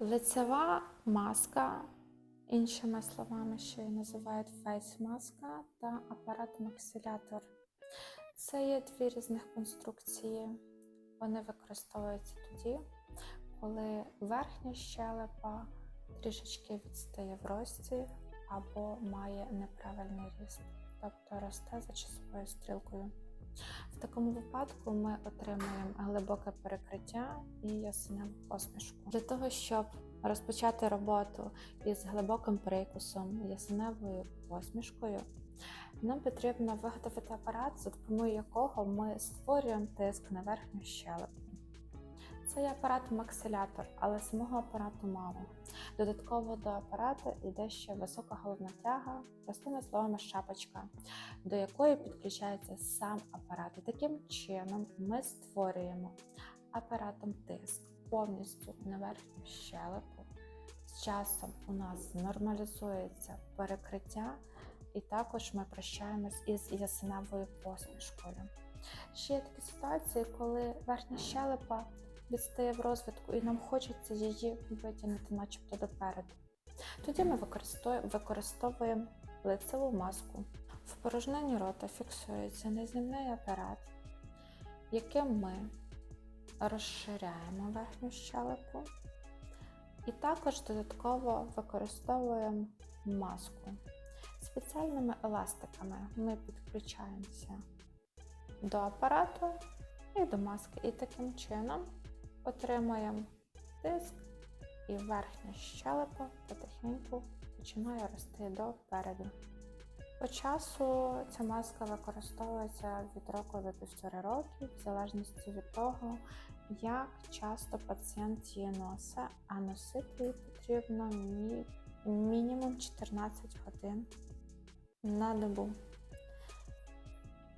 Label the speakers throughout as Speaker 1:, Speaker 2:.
Speaker 1: Лицева маска, іншими словами, ще її називають фейс-маска та апарат-максилятор. Це є дві різних конструкції. Вони використовуються тоді, коли верхня щелепа трішечки відстає в рості або має неправильний ріст, тобто росте за часовою стрілкою. В такому випадку ми отримаємо глибоке перекриття і ясиневу посмішку. Для того, щоб розпочати роботу із глибоким прикусом, ясиневою посмішкою, нам потрібно виготовити апарат, за допомогою якого ми створюємо тиск на верхню щелепу. Це є апарат-максилятор, але самого апарату мало. Додатково до апарату йде ще висока головна тяга, простими словами шапочка, до якої підключається сам апарат. І таким чином ми створюємо апаратом тиск повністю на верхню щелепу. З часом у нас нормалізується перекриття, і також ми прощаємось із ясеневою посмішкою. Ще є такі ситуації, коли верхня щелепа відстає в розвитку і нам хочеться її витягнути, начебто допереду. Тоді ми використовуємо, лицеву маску. В порожнині рота фіксується незнімний апарат, яким ми розширяємо верхню щелепу і також додатково використовуємо маску. Спеціальними еластиками ми підключаємося до апарату і до маски. І таким чином отримуємо тиск, і верхня щелепа потихеньку починає рости допереду. По часу ця маска використовується від року до півтори роки, в залежності від того, як часто пацієнт її носить, а носити її потрібно мі- мінімум 14 годин на добу.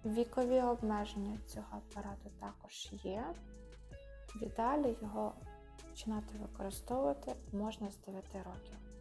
Speaker 1: Вікові обмеження цього апарату також є. В ідеалі його починати використовувати можна з 9 років.